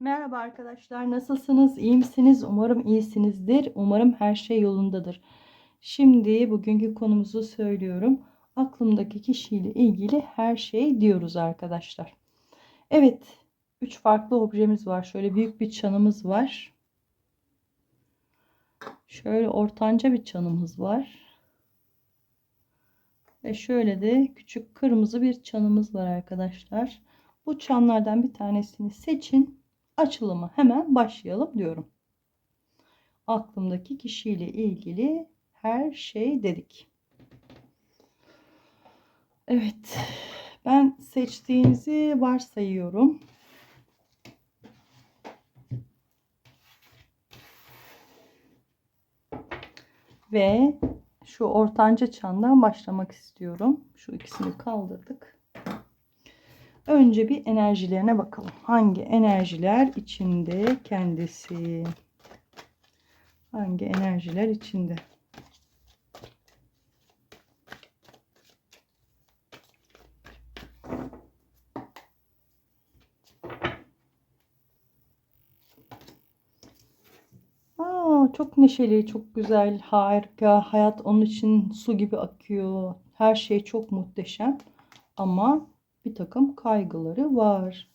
Merhaba arkadaşlar, nasılsınız? İyi misiniz? Umarım iyisinizdir. Umarım her şey yolundadır. Şimdi bugünkü konumuzu söylüyorum. Aklımdaki kişiyle ilgili her şey diyoruz arkadaşlar. Evet, üç farklı objemiz var. Şöyle büyük bir çanımız var. Şöyle ortanca bir çanımız var. Ve şöyle de küçük kırmızı bir çanımız var arkadaşlar. Bu çanlardan bir tanesini seçin açılımı hemen başlayalım diyorum. Aklımdaki kişiyle ilgili her şey dedik. Evet. Ben seçtiğinizi varsayıyorum. Ve şu ortanca çandan başlamak istiyorum. Şu ikisini kaldırdık. Önce bir enerjilerine bakalım. Hangi enerjiler içinde kendisi? Hangi enerjiler içinde? Aa, çok neşeli, çok güzel, harika. Hayat onun için su gibi akıyor. Her şey çok muhteşem. Ama bir takım kaygıları var.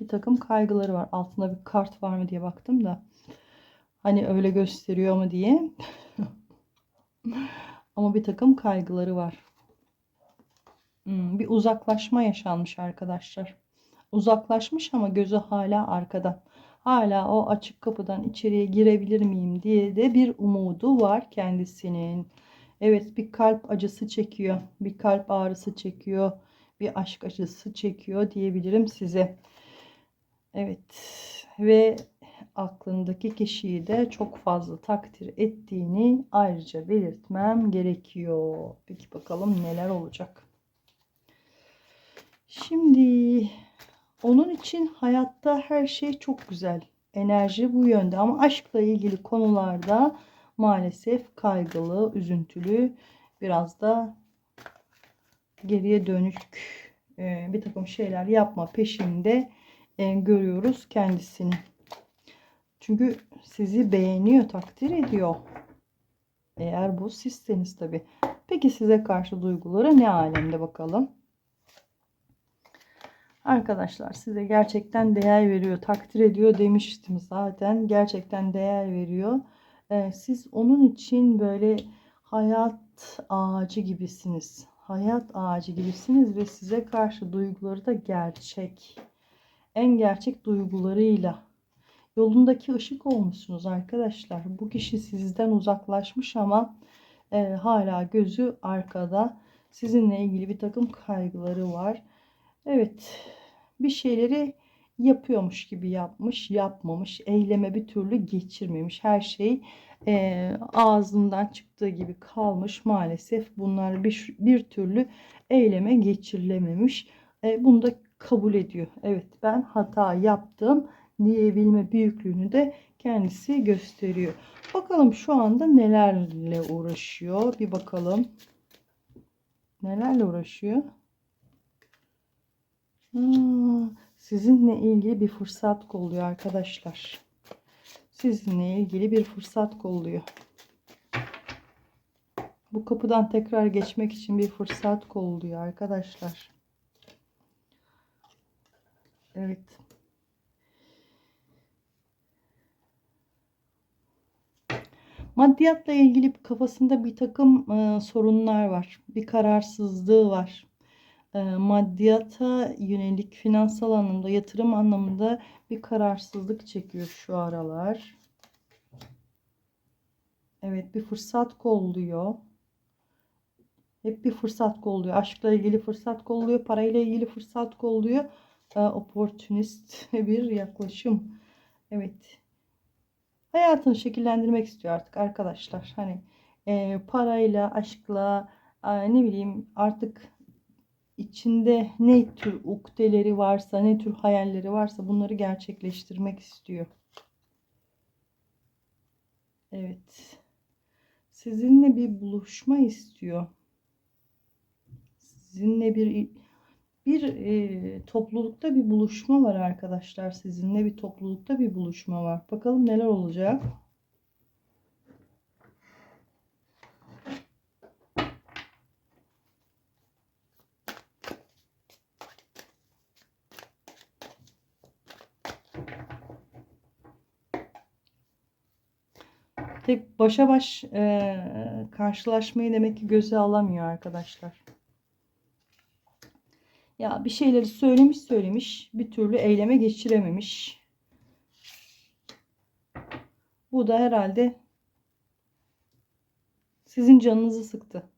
Bir takım kaygıları var. Altında bir kart var mı diye baktım da. Hani öyle gösteriyor mu diye. Ama bir takım kaygıları var. Hmm, bir uzaklaşma yaşanmış arkadaşlar. Uzaklaşmış ama gözü hala arkada. Hala o açık kapıdan içeriye girebilir miyim diye de bir umudu var kendisinin. Evet bir kalp acısı çekiyor. Bir kalp ağrısı çekiyor bir aşk acısı çekiyor diyebilirim size. Evet ve aklındaki kişiyi de çok fazla takdir ettiğini ayrıca belirtmem gerekiyor. Peki bakalım neler olacak. Şimdi onun için hayatta her şey çok güzel. Enerji bu yönde ama aşkla ilgili konularda maalesef kaygılı, üzüntülü, biraz da geriye dönük e, bir takım şeyler yapma peşinde e, görüyoruz kendisini. Çünkü sizi beğeniyor, takdir ediyor. Eğer bu sizseniz tabi. Peki size karşı duyguları ne alemde bakalım. Arkadaşlar size gerçekten değer veriyor, takdir ediyor demiştim zaten. Gerçekten değer veriyor. Ee, siz onun için böyle hayat ağacı gibisiniz hayat ağacı gibisiniz ve size karşı duyguları da gerçek. En gerçek duygularıyla yolundaki ışık olmuşsunuz arkadaşlar. Bu kişi sizden uzaklaşmış ama e, hala gözü arkada. Sizinle ilgili bir takım kaygıları var. Evet bir şeyleri yapıyormuş gibi yapmış, yapmamış, eyleme bir türlü geçirmemiş. Her şey e, ağzından çıktığı gibi kalmış maalesef. Bunlar bir, bir türlü eyleme geçirilememiş. E, bunu da kabul ediyor. Evet ben hata yaptım diyebilme büyüklüğünü de kendisi gösteriyor. Bakalım şu anda nelerle uğraşıyor. Bir bakalım. Nelerle uğraşıyor? Hmm, sizinle ilgili bir fırsat kolluyor arkadaşlar. Sizinle ilgili bir fırsat kolluyor. Bu kapıdan tekrar geçmek için bir fırsat kolluyor arkadaşlar. Evet. Maddiyatla ilgili kafasında bir takım e, sorunlar var. Bir kararsızlığı var maddiyata yönelik finansal anlamda, yatırım anlamında bir kararsızlık çekiyor şu aralar. Evet bir fırsat kolluyor. Hep bir fırsat kolluyor. Aşkla ilgili fırsat kolluyor. Parayla ilgili fırsat kolluyor. E, opportunist bir yaklaşım. Evet. Hayatını şekillendirmek istiyor artık arkadaşlar. Hani e, parayla, aşkla, e, ne bileyim artık içinde ne tür ukdeleri varsa, ne tür hayalleri varsa bunları gerçekleştirmek istiyor. Evet. Sizinle bir buluşma istiyor. Sizinle bir bir e, toplulukta bir buluşma var arkadaşlar. Sizinle bir toplulukta bir buluşma var. Bakalım neler olacak. Tek başa baş e, karşılaşmayı demek ki göze alamıyor arkadaşlar. Ya bir şeyleri söylemiş söylemiş bir türlü eyleme geçirememiş. Bu da herhalde sizin canınızı sıktı.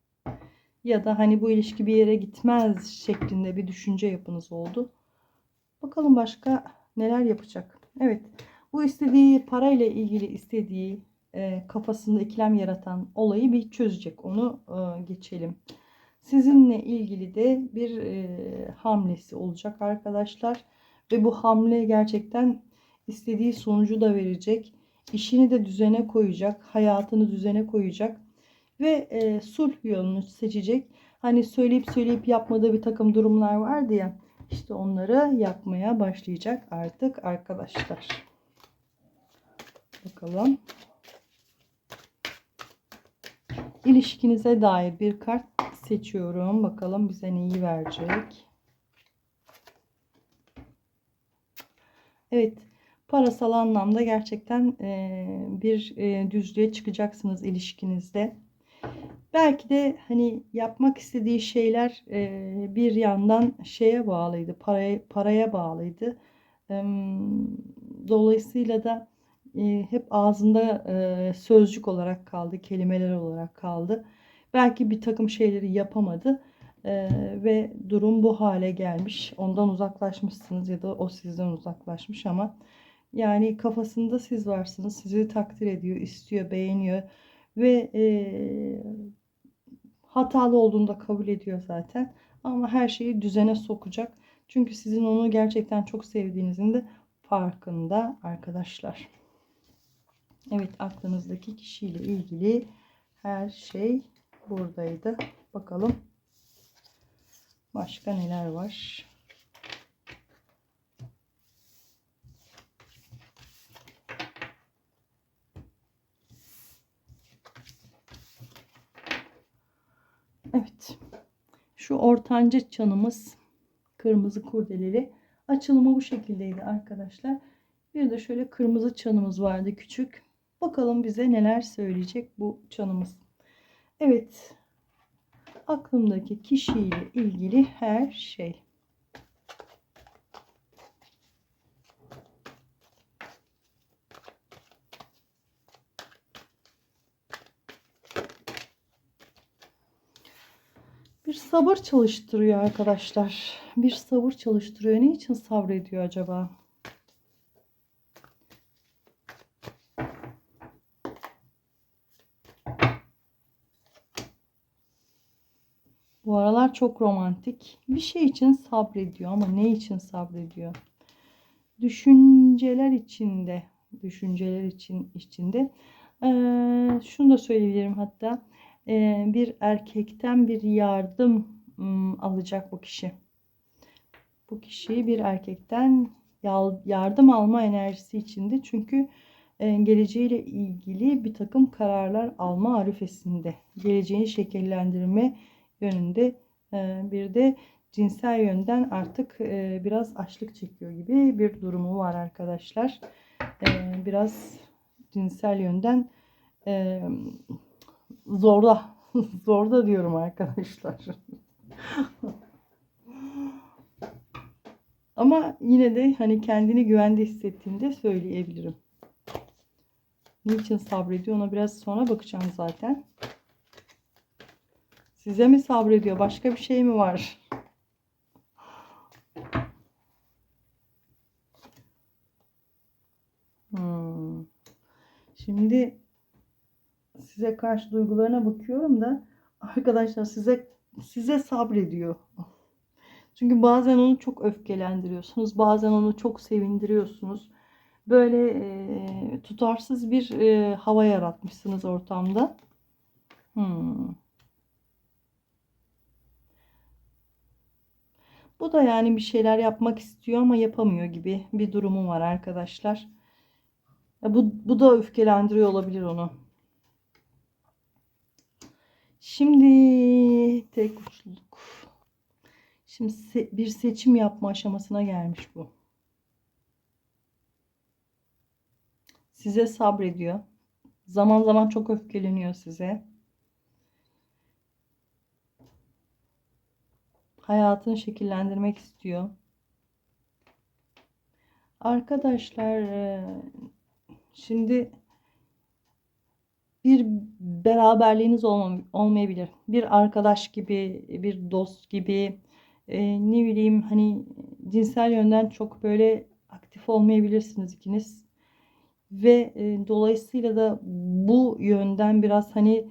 Ya da hani bu ilişki bir yere gitmez şeklinde bir düşünce yapınız oldu. Bakalım başka neler yapacak. Evet bu istediği parayla ilgili istediği e, kafasında ikilem yaratan olayı bir çözecek. Onu e, geçelim. Sizinle ilgili de bir e, hamlesi olacak arkadaşlar. Ve bu hamle gerçekten istediği sonucu da verecek. İşini de düzene koyacak. Hayatını düzene koyacak. Ve sulh yolunu seçecek. Hani söyleyip söyleyip yapmadığı bir takım durumlar vardı ya. İşte onları yapmaya başlayacak artık arkadaşlar. Bakalım. İlişkinize dair bir kart seçiyorum. Bakalım bize neyi verecek. Evet. Parasal anlamda gerçekten e, bir e, düzlüğe çıkacaksınız ilişkinizde. Belki de hani yapmak istediği şeyler e, bir yandan şeye bağlıydı. Paraya, paraya bağlıydı. Dolayısıyla da hep ağzında sözcük olarak kaldı, kelimeler olarak kaldı. Belki bir takım şeyleri yapamadı ve durum bu hale gelmiş. Ondan uzaklaşmışsınız ya da o sizden uzaklaşmış ama yani kafasında siz varsınız. Sizi takdir ediyor, istiyor, beğeniyor ve hatalı olduğunu da kabul ediyor zaten. Ama her şeyi düzene sokacak. Çünkü sizin onu gerçekten çok sevdiğinizin de farkında arkadaşlar. Evet aklınızdaki kişiyle ilgili her şey buradaydı. Bakalım başka neler var. Evet. Şu ortanca çanımız kırmızı kurdeleli. Açılımı bu şekildeydi arkadaşlar. Bir de şöyle kırmızı çanımız vardı küçük. Bakalım bize neler söyleyecek bu çanımız. Evet. Aklımdaki kişiyle ilgili her şey. Bir sabır çalıştırıyor arkadaşlar. Bir sabır çalıştırıyor. Ne için sabrediyor acaba? Çok romantik. Bir şey için sabrediyor ama ne için sabrediyor? Düşünceler içinde, düşünceler için içinde. Ee, şunu da söyleyebilirim hatta ee, bir erkekten bir yardım ım, alacak bu kişi. Bu kişi bir erkekten yardım alma enerjisi içinde çünkü geleceğiyle ilgili bir takım kararlar alma arifesinde. Geleceğini şekillendirme yönünde bir de cinsel yönden artık e, biraz açlık çekiyor gibi bir durumu var arkadaşlar. E, biraz cinsel yönden zorda zorda diyorum arkadaşlar. Ama yine de hani kendini güvende hissettiğinde söyleyebilirim. Niçin sabrediyor ona biraz sonra bakacağım zaten. Size mi sabrediyor? Başka bir şey mi var? Hmm. Şimdi size karşı duygularına bakıyorum da arkadaşlar size size sabrediyor. Çünkü bazen onu çok öfkelendiriyorsunuz. Bazen onu çok sevindiriyorsunuz. Böyle e, tutarsız bir e, hava yaratmışsınız ortamda. Hmm. Bu da yani bir şeyler yapmak istiyor ama yapamıyor gibi bir durumu var arkadaşlar. Bu, bu da öfkelendiriyor olabilir onu. Şimdi tek uçluluk. Şimdi se- bir seçim yapma aşamasına gelmiş bu. Size sabrediyor. Zaman zaman çok öfkeleniyor size. Hayatını şekillendirmek istiyor. Arkadaşlar e, şimdi bir beraberliğiniz olmayabilir. Bir arkadaş gibi, bir dost gibi, e, ne bileyim hani cinsel yönden çok böyle aktif olmayabilirsiniz ikiniz. Ve e, dolayısıyla da bu yönden biraz hani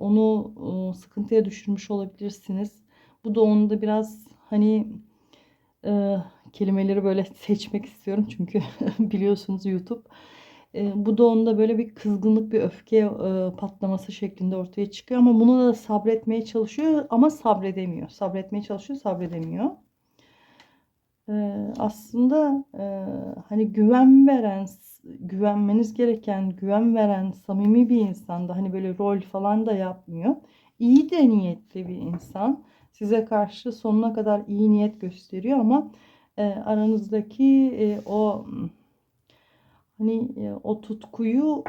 onu sıkıntıya düşürmüş olabilirsiniz. Bu da onu da biraz hani e, kelimeleri böyle seçmek istiyorum çünkü biliyorsunuz YouTube. E, bu da onda böyle bir kızgınlık, bir öfke e, patlaması şeklinde ortaya çıkıyor. Ama buna da sabretmeye çalışıyor ama sabredemiyor. Sabretmeye çalışıyor, sabredemiyor. E, aslında e, hani güven veren, güvenmeniz gereken, güven veren samimi bir insan da hani böyle rol falan da yapmıyor. İyi de niyetli bir insan. Size karşı sonuna kadar iyi niyet gösteriyor ama e, aranızdaki e, o hani e, o tutkuyu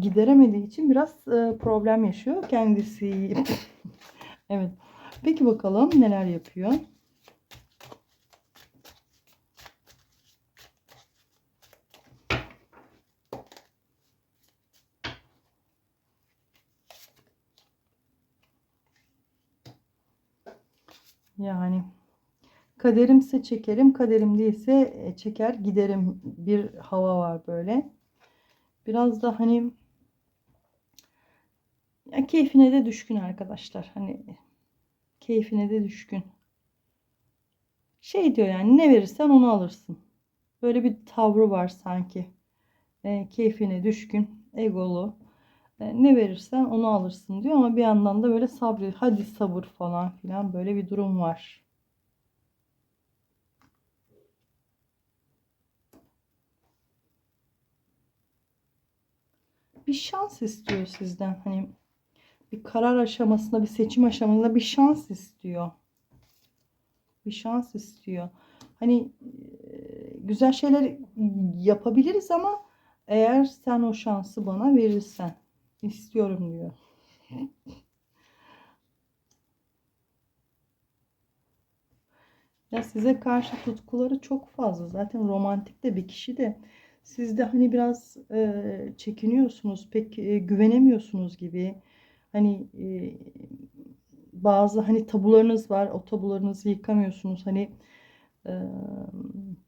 gideremediği için biraz e, problem yaşıyor kendisi. evet. Peki bakalım neler yapıyor. Yani kaderimse çekerim, kaderim değilse e, çeker giderim bir hava var böyle. Biraz da hani ya keyfine de düşkün arkadaşlar. Hani keyfine de düşkün. Şey diyor yani ne verirsen onu alırsın. Böyle bir tavrı var sanki. E, keyfine düşkün, egolu. E, ne verirsen onu alırsın diyor ama bir yandan da böyle sabır, hadi sabır falan filan böyle bir durum var. Bir şans istiyor sizden. Hani bir karar aşamasında, bir seçim aşamasında bir şans istiyor. Bir şans istiyor. Hani e, güzel şeyler yapabiliriz ama eğer sen o şansı bana verirsen istiyorum diyor. Ya size karşı tutkuları çok fazla. Zaten romantik de bir kişi de siz de hani biraz e, çekiniyorsunuz, pek e, güvenemiyorsunuz gibi. Hani e, bazı hani tabularınız var, o tabularınızı yıkamıyorsunuz. Hani e,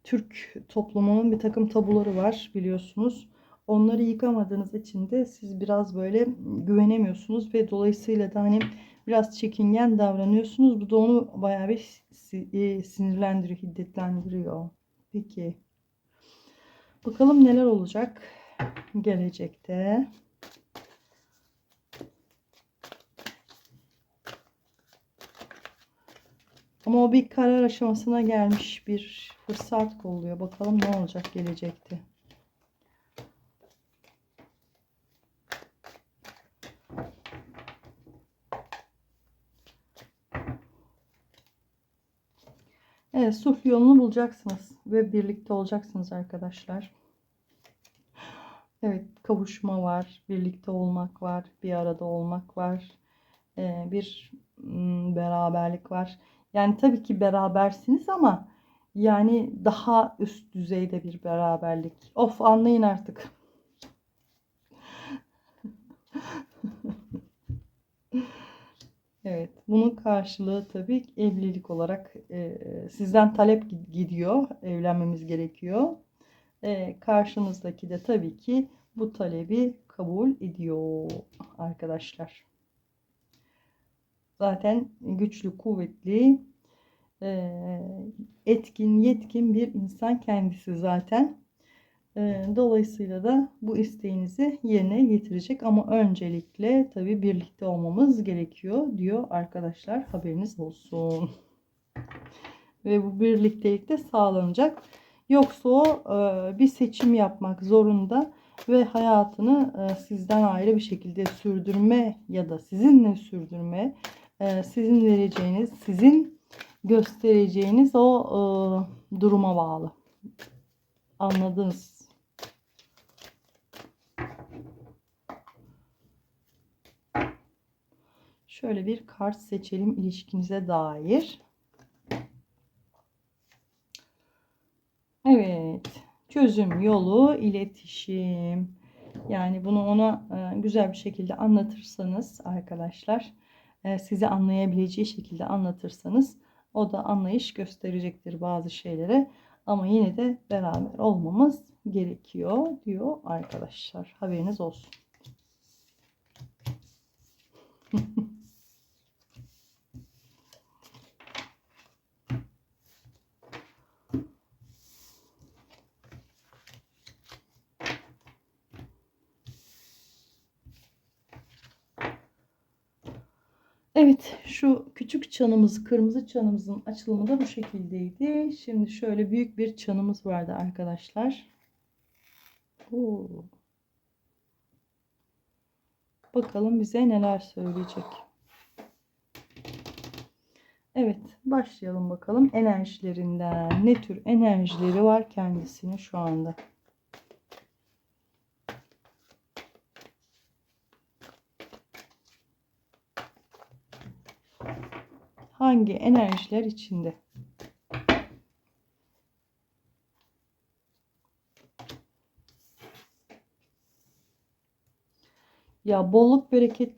Türk toplumunun bir takım tabuları var biliyorsunuz. Onları yıkamadığınız için de siz biraz böyle güvenemiyorsunuz ve dolayısıyla da hani biraz çekingen davranıyorsunuz. Bu da onu bayağı bir e, sinirlendiriyor, hiddetlendiriyor. Peki. Bakalım neler olacak gelecekte. Ama o bir karar aşamasına gelmiş bir fırsat kolluyor. Bakalım ne olacak gelecekte. Evet, sulh yolunu bulacaksınız ve birlikte olacaksınız arkadaşlar. Evet, kavuşma var, birlikte olmak var, bir arada olmak var, ee, bir mm, beraberlik var. Yani tabii ki berabersiniz ama yani daha üst düzeyde bir beraberlik. Of anlayın artık. Evet, bunun karşılığı tabii evlilik olarak e, sizden talep gidiyor, evlenmemiz gerekiyor. E, karşınızdaki de tabii ki bu talebi kabul ediyor arkadaşlar. Zaten güçlü, kuvvetli, e, etkin, yetkin bir insan kendisi zaten. Ee, dolayısıyla da bu isteğinizi yerine getirecek ama öncelikle tabii birlikte olmamız gerekiyor diyor arkadaşlar haberiniz olsun. ve bu birliktelik de sağlanacak. Yoksa o e, bir seçim yapmak zorunda ve hayatını e, sizden ayrı bir şekilde sürdürme ya da sizinle sürdürme, e, sizin vereceğiniz, sizin göstereceğiniz o duruma bağlı. Anladınız. Şöyle bir kart seçelim ilişkinize dair. Evet. Çözüm yolu iletişim. Yani bunu ona e, güzel bir şekilde anlatırsanız arkadaşlar, e, sizi anlayabileceği şekilde anlatırsanız o da anlayış gösterecektir bazı şeylere. Ama yine de beraber olmamız gerekiyor diyor arkadaşlar. Haberiniz olsun. Evet şu küçük çanımız kırmızı çanımızın açılımı da bu şekildeydi. Şimdi şöyle büyük bir çanımız vardı arkadaşlar. Oo. Bakalım bize neler söyleyecek. Evet başlayalım bakalım enerjilerinden. Ne tür enerjileri var kendisinin şu anda. Hangi enerjiler içinde? Ya bolluk bereket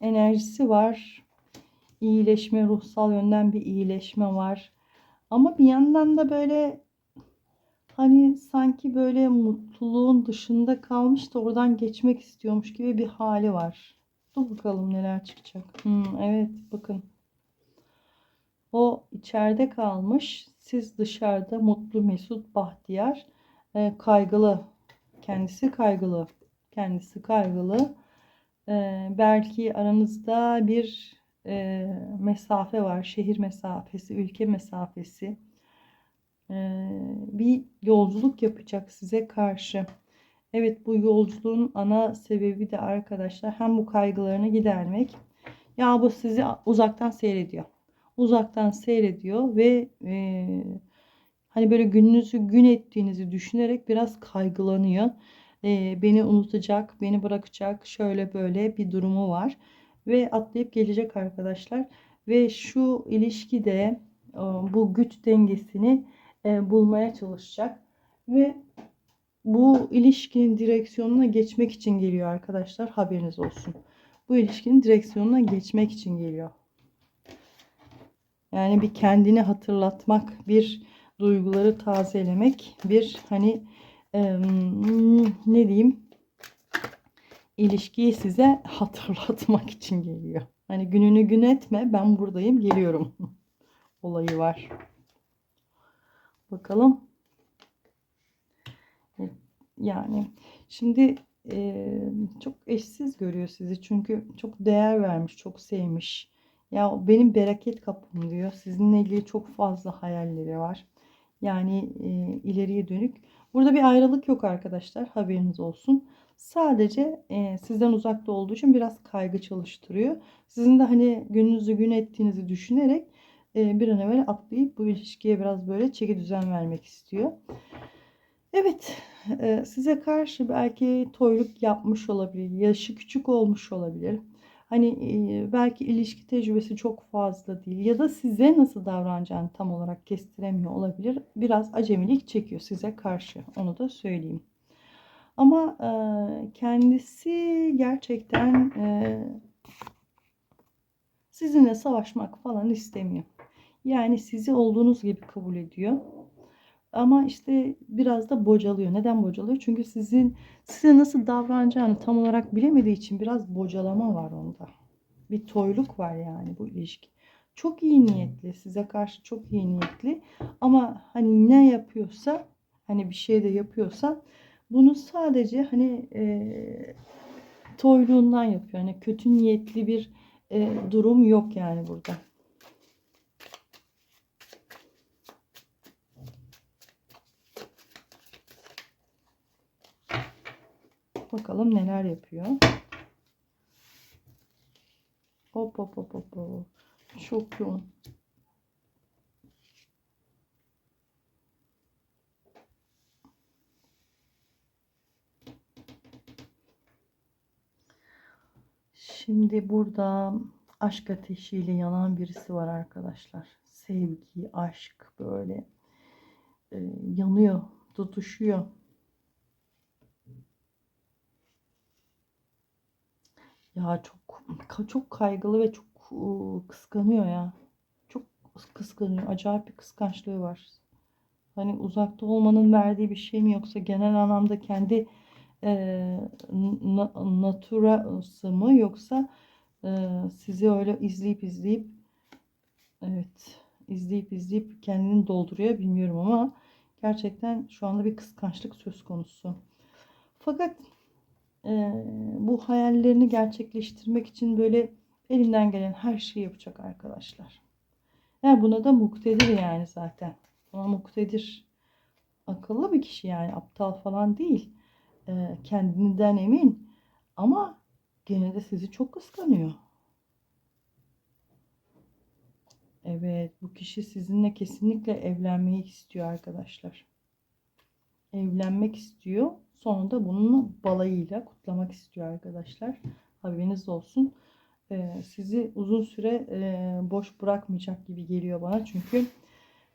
enerjisi var. İyileşme, ruhsal yönden bir iyileşme var. Ama bir yandan da böyle hani sanki böyle mutluluğun dışında kalmış da oradan geçmek istiyormuş gibi bir hali var. Dur bakalım neler çıkacak. Hmm, evet bakın. O içeride kalmış. Siz dışarıda mutlu, mesut, bahtiyar, e, kaygılı. Kendisi kaygılı. Kendisi kaygılı. E, belki aranızda bir e, mesafe var. Şehir mesafesi, ülke mesafesi. E, bir yolculuk yapacak size karşı. Evet bu yolculuğun ana sebebi de arkadaşlar hem bu kaygılarını gidermek. Ya bu sizi uzaktan seyrediyor uzaktan seyrediyor ve e, hani böyle gününüzü gün ettiğinizi düşünerek biraz kaygılanıyor. E, beni unutacak, beni bırakacak şöyle böyle bir durumu var ve atlayıp gelecek arkadaşlar ve şu ilişkide e, bu güç dengesini e, bulmaya çalışacak ve bu ilişkinin direksiyonuna geçmek için geliyor arkadaşlar haberiniz olsun. Bu ilişkinin direksiyonuna geçmek için geliyor. Yani bir kendini hatırlatmak, bir duyguları tazelemek, bir hani e, ne diyeyim ilişkiyi size hatırlatmak için geliyor. Hani gününü gün etme ben buradayım geliyorum olayı var. Bakalım. Yani şimdi e, çok eşsiz görüyor sizi çünkü çok değer vermiş, çok sevmiş ya benim bereket kapım diyor. Sizinle ilgili çok fazla hayalleri var. Yani e, ileriye dönük. Burada bir ayrılık yok arkadaşlar. Haberiniz olsun. Sadece e, sizden uzakta olduğu için biraz kaygı çalıştırıyor. Sizin de hani gününüzü gün ettiğinizi düşünerek e, bir an evvel atlayıp bu ilişkiye biraz böyle çeki düzen vermek istiyor. Evet, e, size karşı belki toyluk yapmış olabilir, yaşı küçük olmuş olabilir. Hani belki ilişki tecrübesi çok fazla değil ya da size nasıl davranacağını tam olarak kestiremiyor olabilir. Biraz acemilik çekiyor size karşı. Onu da söyleyeyim. Ama kendisi gerçekten sizinle savaşmak falan istemiyor. Yani sizi olduğunuz gibi kabul ediyor. Ama işte biraz da bocalıyor. Neden bocalıyor? Çünkü sizin size nasıl davranacağını tam olarak bilemediği için biraz bocalama var onda. Bir toyluk var yani bu ilişki. Çok iyi niyetli, size karşı çok iyi niyetli ama hani ne yapıyorsa, hani bir şey de yapıyorsa bunu sadece hani e, toyluğundan yapıyor. Hani kötü niyetli bir e, durum yok yani burada. Bakalım neler yapıyor. Hop hop hop hop. Çok yoğun. Şimdi burada aşk ateşiyle yanan birisi var arkadaşlar. Sevgi, aşk böyle e, yanıyor, tutuşuyor. Ya çok çok kaygılı ve çok kıskanıyor ya. Çok kıskanıyor. Acayip bir kıskançlığı var. Hani uzakta olmanın verdiği bir şey mi yoksa genel anlamda kendi e, na, naturası mı yoksa e, sizi öyle izleyip izleyip evet izleyip izleyip kendini dolduruyor bilmiyorum ama gerçekten şu anda bir kıskançlık söz konusu. Fakat e, bu hayallerini gerçekleştirmek için böyle elinden gelen her şeyi yapacak arkadaşlar. Yani buna da muktedir yani zaten. Buna muktedir. Akıllı bir kişi yani aptal falan değil. E, kendinden emin ama gene de sizi çok kıskanıyor. Evet, bu kişi sizinle kesinlikle evlenmeyi istiyor arkadaşlar. Evlenmek istiyor. Sonra da bunun balayıyla kutlamak istiyor arkadaşlar. Haberiniz olsun. Ee, sizi uzun süre e, boş bırakmayacak gibi geliyor bana. Çünkü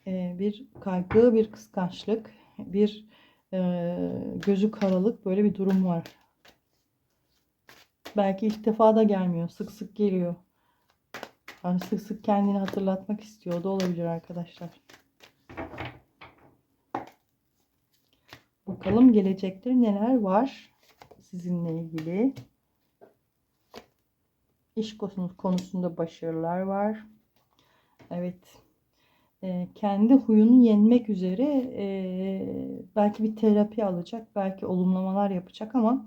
e, bir kaygı, bir kıskançlık, bir e, gözü karalık böyle bir durum var. Belki ilk defa da gelmiyor. Sık sık geliyor. Yani sık sık kendini hatırlatmak istiyor da olabilir arkadaşlar. Bakalım gelecekte neler var sizinle ilgili. İş konusunda başarılar var. Evet. Ee, kendi huyunu yenmek üzere e, belki bir terapi alacak. Belki olumlamalar yapacak ama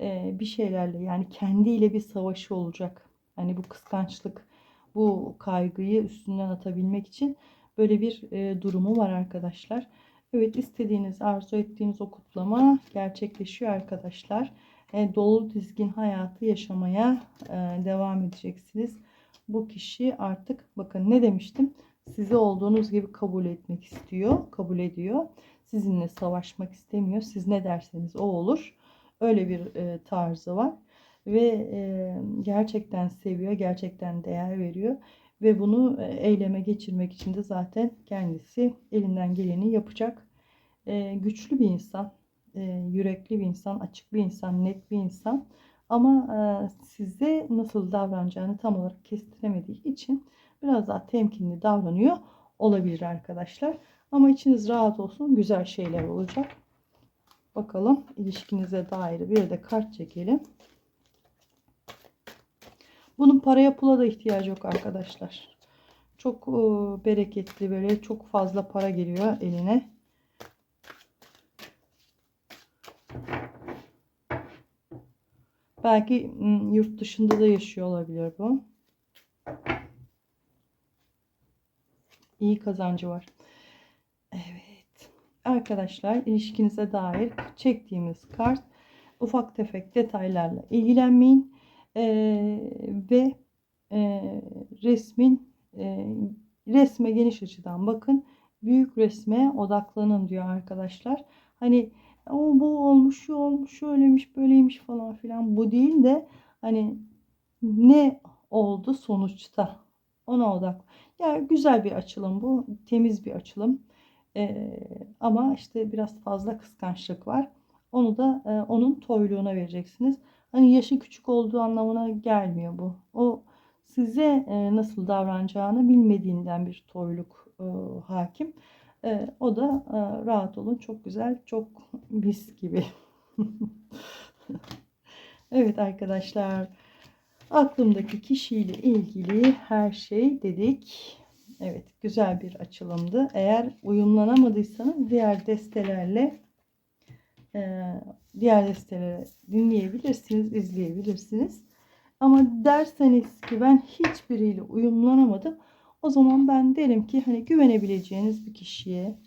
e, bir şeylerle yani kendiyle bir savaşı olacak. Hani bu kıskançlık, bu kaygıyı üstünden atabilmek için böyle bir e, durumu var arkadaşlar. Evet istediğiniz, arzu ettiğiniz o kutlama gerçekleşiyor arkadaşlar. E, dolu dizgin hayatı yaşamaya e, devam edeceksiniz. Bu kişi artık bakın ne demiştim? Sizi olduğunuz gibi kabul etmek istiyor, kabul ediyor. Sizinle savaşmak istemiyor. Siz ne derseniz o olur. Öyle bir e, tarzı var ve e, gerçekten seviyor, gerçekten değer veriyor ve bunu e, eyleme geçirmek için de zaten kendisi elinden geleni yapacak. E, güçlü bir insan, e, yürekli bir insan, açık bir insan, net bir insan ama e, size nasıl davranacağını tam olarak kestiremediği için biraz daha temkinli davranıyor olabilir arkadaşlar. Ama içiniz rahat olsun, güzel şeyler olacak. Bakalım ilişkinize dair bir de kart çekelim. Bunun paraya pula da ihtiyacı yok arkadaşlar. Çok e, bereketli böyle çok fazla para geliyor eline. Belki yurt dışında da yaşıyor olabilir bu. İyi kazancı var. Evet. Arkadaşlar ilişkinize dair çektiğimiz kart ufak tefek detaylarla ilgilenmeyin e, ve e, resmin e, resme geniş açıdan bakın. Büyük resme odaklanın diyor arkadaşlar. Hani o bu olmuş, şu olmuş, şöylemiş, böyleymiş falan filan. Bu değil de hani ne oldu sonuçta ona odak. Ya yani güzel bir açılım bu. Temiz bir açılım. Ee, ama işte biraz fazla kıskançlık var. Onu da e, onun toyluğuna vereceksiniz. Hani yaşı küçük olduğu anlamına gelmiyor bu. O size e, nasıl davranacağını bilmediğinden bir toyluk e, hakim. E, o da e, rahat olun. Çok güzel, çok mis gibi. evet arkadaşlar. Aklımdaki kişiyle ilgili her şey dedik. Evet güzel bir açılımdı. Eğer uyumlanamadıysanız diğer destelerle diğer desteleri dinleyebilirsiniz, izleyebilirsiniz. Ama derseniz ki ben hiçbiriyle uyumlanamadım. O zaman ben derim ki hani güvenebileceğiniz bir kişiye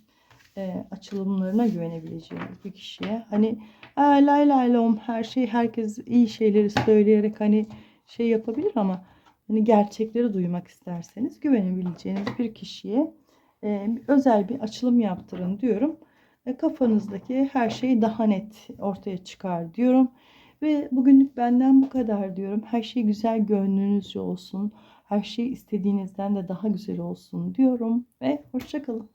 e, açılımlarına güvenebileceğiniz bir kişiye. Hani "Aa, lay lay lom her şey herkes iyi şeyleri söyleyerek hani şey yapabilir ama hani gerçekleri duymak isterseniz güvenebileceğiniz bir kişiye e, özel bir açılım yaptırın diyorum. E, kafanızdaki her şey daha net ortaya çıkar diyorum. Ve bugünlük benden bu kadar diyorum. Her şey güzel gönlünüzce olsun. Her şey istediğinizden de daha güzel olsun diyorum. Ve hoşçakalın.